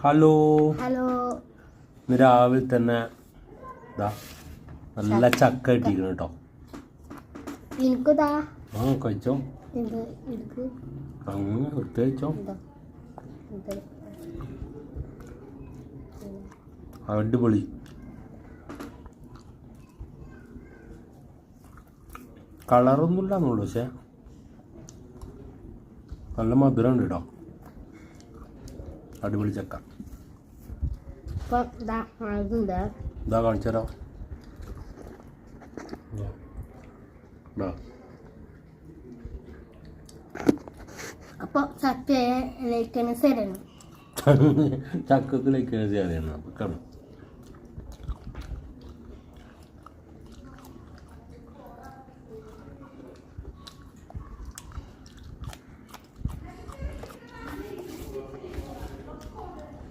Hello. Hello. ഇന്ന് രാവിലെ തന്നെ ഇതാ നല്ല ചക്ക. കിട്ടിയിരിക്കണം കേട്ടോ. എനിക്കുതാ ആ കഴിച്ചോ? അങ്ങ് എടുത്ത് കഴിച്ചോ അടിപൊളി. കളറൊന്നുമില്ല എന്നുള്ളൂ പക്ഷേ. നല്ല മധുരം ഉണ്ട് കേട്ടോ. അടിപൊളി ചക്ക. ഇപ്പം ഇതാ അതുണ്ട് ഇതാ കാണിച്ചു തരാം അപ്പോൾ സത്യ ലേക്കന് തരണം ചക്കത്തിലേക്ക് ചേർന്ന് അപ്പം കാണാം.